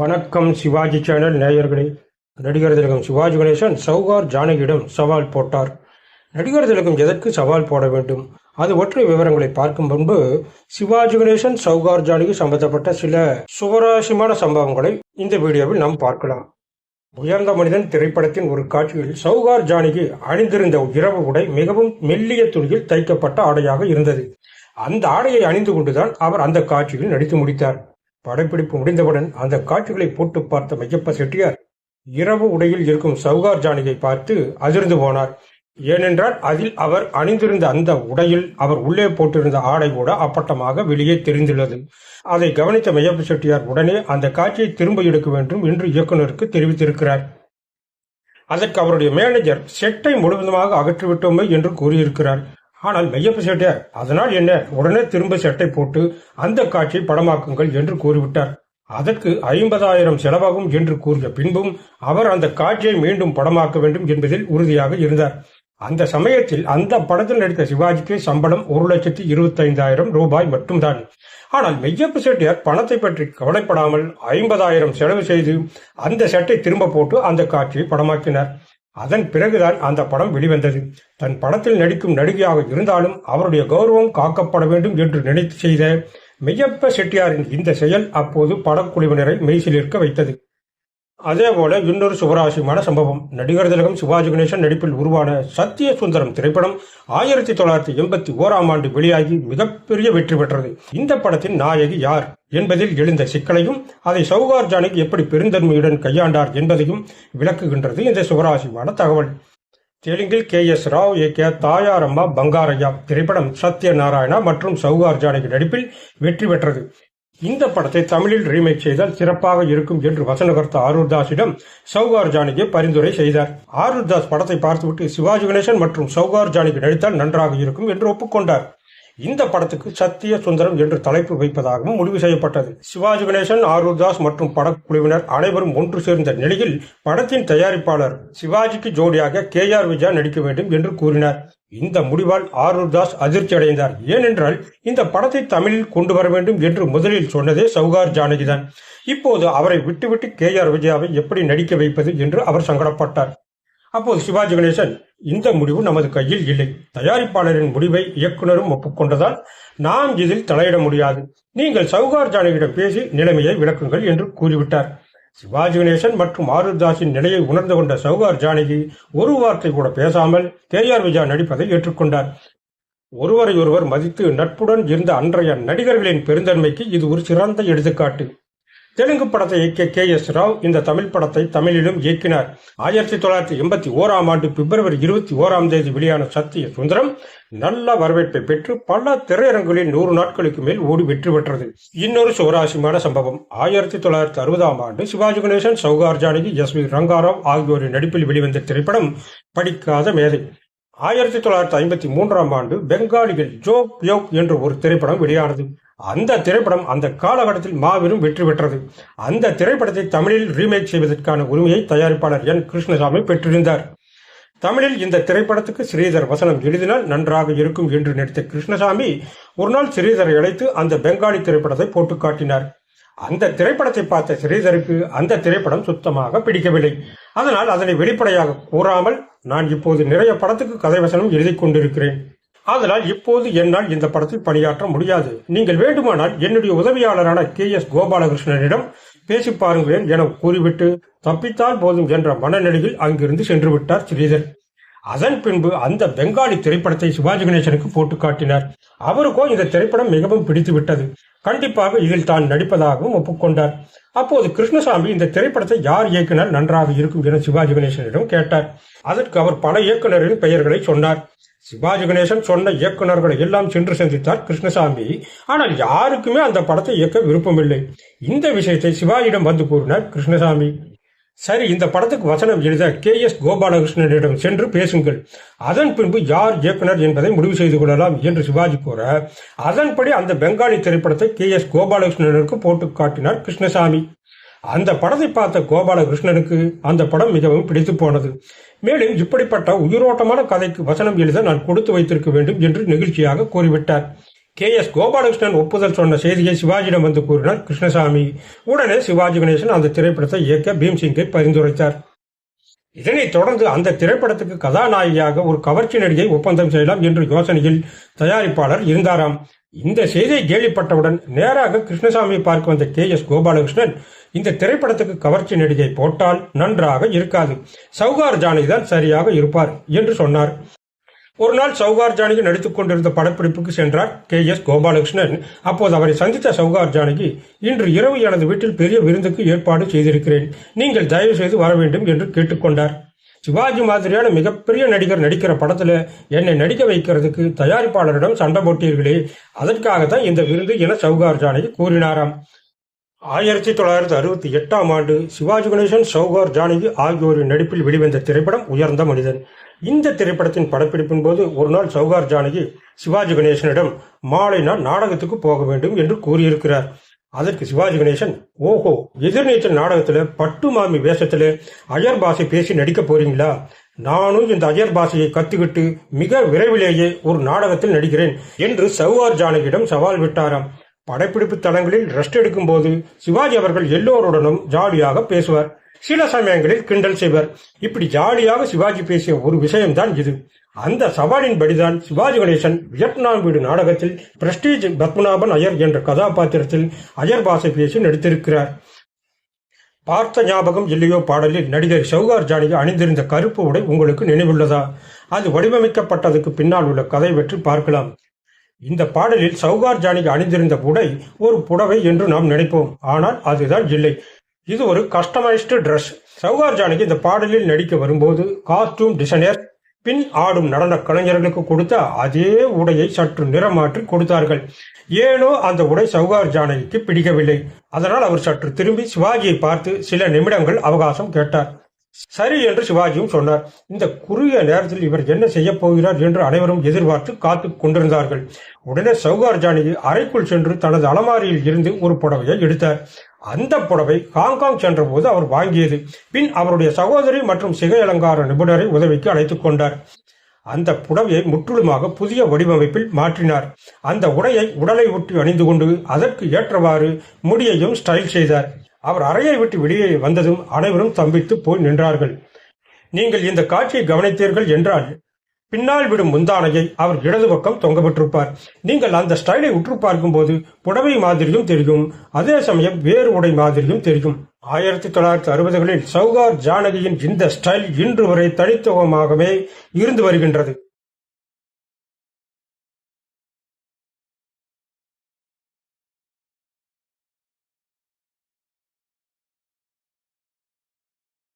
வணக்கம் சிவாஜி சேனல் நேயர்களே. நடிகர் திலகம் சிவாஜி கணேசன் சௌகார் ஜானகியிடம் சவால் போட்டார். நடிகர் திலகம் எதற்கு சவால் போட வேண்டும்? அது ஒற்றை விவரங்களை பார்க்கும் முன்பு சிவாஜி கணேசன் சௌகார் ஜானகி சம்பந்தப்பட்ட சில சுவராசியமான சம்பவங்களை இந்த வீடியோவில் நாம் பார்க்கலாம். உயர்ந்த மனிதன் திரைப்படத்தின் ஒரு காட்சியில் சௌகார் ஜானகி அணிந்திருந்த இரவு உடை மிகவும் மெல்லிய துணியில் தைக்கப்பட்ட ஆடையாக இருந்தது. அந்த ஆடையை அணிந்து கொண்டுதான் அவர் அந்த காட்சியில் நடித்து முடித்தார். படப்பிடிப்பு முடிந்தவுடன் அந்த காட்சிகளை போட்டு பார்த்த மையப்ப செட்டியார் இரவு உடையில் இருக்கும் சவுகார் ஜானியை பார்த்து அதிர்ந்து போனார். ஏனென்றால் அதில் அவர் அணிந்திருந்த அந்த உடையில் அவர் உள்ளே போட்டிருந்த ஆடை கூட அப்பட்டமாக வெளியே தெரிந்துள்ளது. அதை கவனித்த மையப்ப செட்டியார் உடனே அந்த காட்சியை திரும்ப எடுக்க வேண்டும் என்று இயக்குநருக்கு தெரிவித்திருக்கிறார். அதற்கு அவருடைய மேனேஜர் செட்டை முழுவதுமாக அகற்றிவிட்டோமே என்று கூறியிருக்கிறார். ஆனால் மெய்யப்ப செட்டியார் அதனால் என்ன? உடனே திரும்ப செட்டை போட்டு அந்த காட்சியை படமாக்குங்கள் என்று கூறிவிட்டார். அதற்கு ஐம்பதாயிரம் செலவாகும் என்று கூறிய பின்பும் அவர் அந்த காட்சியை மீண்டும் படமாக்க வேண்டும் என்பதில் உறுதியாக இருந்தார். அந்த சமயத்தில் அந்த படத்தில் நடித்த சிவாஜிக்கு சம்பளம் ஒரு லட்சத்தி இருபத்தைந்தாயிரம் ரூபாய் மட்டும்தான். ஆனால் மெய்யப்ப செட்டியார் பணத்தை பற்றி கவலைப்படாமல் ஐம்பதாயிரம் செலவு செய்து அந்த செட்டை திரும்ப போட்டு அந்த காட்சியை படமாக்கினார். அதன் பிறகுதான் அந்த படம் வெளிவந்தது. தன் படத்தில் நடிக்கும் நடிகையாக இருந்தாலும் அவருடைய கௌரவம் காக்கப்பட வேண்டும் என்று நினைத்து செய்த மெய்யப்ப செட்டியாரின் இந்த செயல் அப்போது படக்குழுவினரை மெய்சிலிருக்க வைத்தது. அதேபோல இன்னொரு சுவராசியமான சம்பவம். நடிகர் திலகம் சிவாஜி கணேசன் நடிப்பில் உருவான சத்திய சுந்தரம் திரைப்படம் ஆயிரத்தி தொள்ளாயிரத்தி எண்பத்தி ஓராம் ஆண்டு வெளியாகி மிகப்பெரிய வெற்றி பெற்றது. இந்த படத்தின் நாயகி யார் என்பதில் எழுந்த சிக்கலையும் அதை சௌகார் ஜானகி எப்படி பெருந்தன்மையுடன் கையாண்டார் என்பதையும் விளக்குகின்றது இந்த சுவராசியமான தகவல். தெலுங்கில் கே எஸ் ராவ் இயக்கிய தாயாரம்மா பங்காரையா திரைப்படம் சத்யநாராயணா மற்றும் சௌகார் ஜானகி நடிப்பில் வெற்றி பெற்றது. இந்த படத்தை தமிழில் ரீமேக் செய்தால் சிறப்பாக இருக்கும் என்று வசனகர்த்த ஆரூர் தாஸிடம் சௌகார் ஜானகி பரிந்துரை செய்தார். ஆரூர் தாஸ் படத்தை பார்த்துவிட்டு சிவாஜி கணேசன் மற்றும் சௌகார் ஜானகி நடித்தால் நன்றாக இருக்கும் என்று ஒப்புக்கொண்டார். இந்த படத்துக்கு சத்திய சுந்தரம் என்று தலைப்பு வைப்பதாகவும் முடிவு செய்யப்பட்டது. சிவாஜி கணேசன் ஆரூர் தாஸ் மற்றும் படக்குழுவினர் அனைவரும் ஒன்று சேர்ந்த நிலையில் படத்தின் தயாரிப்பாளர் சிவாஜிக்கு ஜோடியாக கே ஆர் விஜயா நடிக்க வேண்டும் என்று கூறினார். இந்த முடிவால் ஆரூர் தாஸ் அதிர்ச்சி அடைந்தார். ஏனென்றால் இந்த படத்தை தமிழில் கொண்டு வர வேண்டும் என்று முதலில் சொன்னதே சௌகார் ஜானகிதான். இப்போது அவரை விட்டுவிட்டு கே ஆர் விஜயாவை எப்படி நடிக்க வைப்பது என்று அவர் சங்கடப்பட்டார். அப்போது சிவாஜி கணேசன் இந்த முடிவு நமது கையில் இல்லை. தயாரிப்பாளரின் முடிவை இயக்குனரும் ஒப்புக்கொண்டதால் நாம் இதில் தலையிட முடியாது. நீங்கள் சவுகார் ஜானகியிடம் பேசி நிலைமையை விளக்குங்கள் என்று கூறிவிட்டார். சிவாஜி கணேசன் மற்றும் ஆருதாஸின் நிலையை உணர்ந்து கொண்ட சௌகார் ஜானகி ஒரு வார்த்தை கூட பேசாமல் தேயார் விஜா நடிப்பதை ஏற்றுக்கொண்டார். ஒருவரையொருவர் மதித்து நட்புடன் இருந்த அன்றைய நடிகர்களின் பெருந்தன்மைக்கு இது ஒரு சிறந்த எடுத்துக்காட்டு. தெலுங்கு படத்தை இயக்கிய கே எஸ் ராவ் இந்த தமிழ் படத்தை தமிழிலும் இயக்கினார். ஆயிரத்தி தொள்ளாயிரத்தி எண்பத்தி ஓராம் ஆண்டு பிப்ரவரி இருபத்தி ஓராம் தேதி வெளியான சத்திய சுந்தரம் நல்ல வரவேற்பை பெற்று பல திரையரங்குகளில் நூறு நாட்களுக்கு மேல் ஓடி வெற்றி பெற்றது. இன்னொரு சுவராசியமான சம்பவம். ஆயிரத்தி தொள்ளாயிரத்தி அறுபதாம் ஆண்டு சிவாஜி கணேசன் சௌகார் ஜானகி எஸ் வி ரங்காராவ் ஆகியோரின் நடிப்பில் வெளிவந்த திரைப்படம் படிக்காத மேதை. ஆயிரத்தி தொள்ளாயிரத்தி ஐம்பத்தி மூன்றாம் ஆண்டு பெங்காலியில் ஜோக் யோக் என்று ஒரு திரைப்படம் வெளியானது. அந்த திரைப்படம் அந்த காலகட்டத்தில் மாபெரும் வெற்றி பெற்றது. அந்த திரைப்படத்தை தமிழில் ரீமேக் செய்வதற்கான உரிமையை தயாரிப்பாளர் என். கிருஷ்ணசாமி பெற்றிருந்தார். தமிழில் இந்த திரைப்படத்துக்கு ஸ்ரீதர் வசனம் எழுதினால் நன்றாக இருக்கும் என்று நினைத்த கிருஷ்ணசாமி ஒரு நாள் ஸ்ரீதரை அழைத்து அந்த பெங்காலி திரைப்படத்தை போட்டு காட்டினார். அந்த திரைப்படத்தை பார்த்த ஸ்ரீதருக்கு அந்த திரைப்படம் சுத்தமாக பிடிக்கவில்லை. அதனால் அதனை வெளிப்படையாக கூறாமல் நான் இப்போது நிறைய படத்துக்கு கதை வசனம் எழுதி கொண்டிருக்கிறேன். ஆதலால் இப்போது என்னால் இந்த படத்தில் பணியாற்ற முடியாது. நீங்கள் வேண்டுமானால் என்னுடைய உதவியாளரான கே எஸ் கோபாலகிருஷ்ணனிடம் பேசி பாருங்களேன் என கூறிவிட்டு தப்பித்தால் போதும் என்ற மனநிலையில் அங்கிருந்து சென்று விட்டார் ஸ்ரீதர். அதன் பின்பு அந்த பெங்காலி திரைப்படத்தை சிவாஜி கணேசனுக்கு போட்டு காட்டினார். அவருக்கோ இந்த திரைப்படம் மிகவும் பிடித்து விட்டது கண்டிப்பாக இதில் தான் நடிப்பதாகவும் ஒப்புக்கொண்டார். அப்போது கிருஷ்ணசாமி இந்த திரைப்படத்தை யார் இயக்குனர் நன்றாக இருக்கும் என சிவாஜி கணேசனிடம் கேட்டார். அதற்கு அவர் பல இயக்குநரின் பெயர்களை சொன்னார். சிவாஜி கணேசன் சொன்ன இயக்குநர்களை எல்லாம் சென்று சந்தித்தார் கிருஷ்ணசாமி. ஆனால் யாருக்குமே அந்த படத்தை இயக்க விருப்பமில்லை. இந்த விஷயத்தை சிவாஜியிடம் வந்து கூறினார் கிருஷ்ணசாமி. சரி இந்த படத்துக்கு வசனம் எழுத கே எஸ் கோபாலகிருஷ்ணனிடம் சென்று பேசுங்கள். அதன் பின்பு யார் இயக்குனர் என்பதை முடிவு செய்து கொள்ளலாம் என்று சிவாஜி கூற அதன்படி அந்த பெங்காலி திரைப்படத்தை கே எஸ் கோபாலகிருஷ்ணனுக்கு போட்டு காட்டினார் கிருஷ்ணசாமி. அந்த படத்தை பார்த்த கோபாலகிருஷ்ணனுக்கு அந்த படம் மிகவும் பிடித்து போனது. மேலும் இப்படிப்பட்ட உயிரோட்டமான கதைக்கு வசனம் எழுத நான் கொடுத்து வைத்திருக்க வேண்டும் என்று நெகிழ்ச்சியாக கூறிவிட்டார். கே எஸ் கோபாலகிருஷ்ணன் ஒப்புதல் சொன்ன செய்தியை சிவாஜியிடம் வந்து கூறினார் கிருஷ்ணசாமி. உடனே சிவாஜி கணேசன் அந்த திரைப்படத்தை இயக்க பீம்சிங்கை பரிந்துரைத்தார். இதனைத் தொடர்ந்து அந்த திரைப்படத்துக்கு கதாநாயகியாக ஒரு கவர்ச்சி நடிகை ஒப்பந்தம் செய்யலாம் என்று யோசனையில் தயாரிப்பாளர் இருந்தாராம். இந்த செய்தியை கேள்விப்பட்டவுடன் நேராக கிருஷ்ணசாமியை பார்க்க வந்த கே எஸ் கோபாலகிருஷ்ணன் இந்த திரைப்படத்துக்கு கவர்ச்சி நடிகை போட்டால் நன்றாக இருக்காது. சௌகார் ஜானகி தான் சரியாக இருப்பார் என்று சொன்னார். ஒரு நாள் சௌகார் ஜானகி நடித்துக் கொண்டிருந்த படப்பிடிப்புக்கு சென்றார் கே எஸ் கோபாலகிருஷ்ணன். அப்போது அவரை சந்தித்த சௌகார் ஜானகி இன்று இரவு எனது வீட்டில் பெரிய விருந்துக்கு ஏற்பாடு செய்திருக்கிறேன். நீங்கள் தயவு செய்து வர வேண்டும் என்று கேட்டுக்கொண்டார் சிவாஜி மாதிரியான மிகப்பெரிய நடிகர் நடிக்கிற படத்துல என்னை நடிக்க வைக்கிறதுக்கு தயாரிப்பாளரிடம் சண்டை போட்டீர்களே அதற்காகத்தான் இந்த விருது என சௌகார் ஜானகி கூறினாராம். ஆயிரத்தி தொள்ளாயிரத்தி அறுபத்தி எட்டாம் ஆண்டு சிவாஜி கணேசன் சௌகார் ஜானகி ஆகியோரின் நடிப்பில் வெளிவந்த திரைப்படம் உயர்ந்த மனிதன். இந்த திரைப்படத்தின் படப்பிடிப்பின் போது ஒரு நாள் சௌகார் ஜானகி சிவாஜி கணேசனிடம் மாலை நான் நாடகத்துக்கு போக வேண்டும் என்று கூறியிருக்கிறார். அதற்கு சிவாஜி கணேசன் ஓஹோ எதிர்நீச்சல் நாடகத்துல பட்டு மாமி வேஷத்துல அயர் பாஷை பேசி நடிக்க போறீங்களா? நானும் இந்த அயர் பாஷையை கத்துக்கிட்டு மிக விரைவிலேயே ஒரு நாடகத்தில் நடிக்கிறேன் என்று சௌகார் ஜானகியிடம் சவால் விட்டாராம். படப்பிடிப்பு தளங்களில் ரெஸ்ட் எடுக்கும் போது சிவாஜி அவர்கள் எல்லோருடனும் ஜாலியாக பேசுவார். சில சமயங்களில் கிண்டல் செய்வர். இப்படி ஜாலியாக சிவாஜி பேசிய ஒரு விஷயம்தான் இது. அந்த சவாலின்படிதான் சிவாஜி கணேசன் வியட்நாம் வீடு நாடகத்தில் பிரஸ்டீஜ் பத்மநாபன் அயர் என்ற கதாபாத்திரத்தில் அயர் பாசை பேசி நடித்திருக்கிறார். பார்த்த ஞாபகம் இல்லையோ பாடலில் நடிகர் சௌகார் ஜானகி அணிந்திருந்த கருப்பு உடை உங்களுக்கு நினைவுள்ளதா? அது வடிவமைக்கப்பட்டதுக்கு பின்னால் உள்ள கதை பற்றி பார்க்கலாம். இந்த பாடலில் சௌகார் ஜானகி அணிந்திருந்த உடை ஒரு புடவை என்று நாம் நினைப்போம். ஆனால் அதுதான் இல்லை. இது ஒரு கஸ்டமைஸ்டு ட்ரெஸ் சௌகார் ஜானகி இந்த பாடலில் நடிக்க வரும்போது காஸ்டியூம் டிசைனர் பின் ஆடும் நடன கலைஞர்களுக்கு கொடுத்த அதே உடையை சற்று நிறமாற்றி கொடுத்தார்கள். ஏனோ அந்த உடை சௌகார் ஜானகிக்கு பிடிக்கவில்லை. அதனால் அவர் சற்று திரும்பி சிவாஜியை பார்த்து சில நிமிடங்கள் அவகாசம் கேட்டார். சரி என்று சிவாஜியும் சொன்னார். இந்த குறுகிய நேரத்தில் இவர் என்ன செய்ய போகிறார் என்று அனைவரும் எதிர்பார்த்து காத்து கொண்டிருந்தார்கள். உடனே சௌகார் ஜானகி அறைக்குள் சென்று தனது அலமாரியில் இருந்து ஒரு புடவையை எடுத்தார். அந்த புடவை ஹாங்காங் சென்றபோது அவர் வாங்கியது. பின் அவருடைய சகோதரி மற்றும் சிகை அலங்கார நிபுணரை உதவிக்கு அழைத்துக் கொண்டார். அந்த புடவையை முற்றிலுமாக புதிய வடிவமைப்பில் மாற்றினார். அந்த உடையை உடலை ஒட்டி அணிந்து கொண்டு அதற்கு ஏற்றவாறு முடியையும் ஸ்டைல் செய்தார். அவர் அறையை விட்டு வெளியே வந்ததும் அனைவரும் ஸ்தம்பித்து போய் நின்றார்கள். நீங்கள் இந்த காட்சியை கவனித்தீர்கள் என்றால் பின்னால் விடும் முந்தானையை அவர் இடது பக்கம் தொங்கவிட்டிருப்பார். நீங்கள் அந்த ஸ்டைலை உற்று பார்க்கும்போது புடவை மாதிரியும் தெரியும். அதே சமயம் வேறு உடை மாதிரியும் தெரியும். ஆயிரத்தி தொள்ளாயிரத்தி அறுபதுகளில் சௌகார் ஜானகியின் இந்த ஸ்டைல் இன்று வரை தனித்துவமாகவே இருந்து வருகின்றது.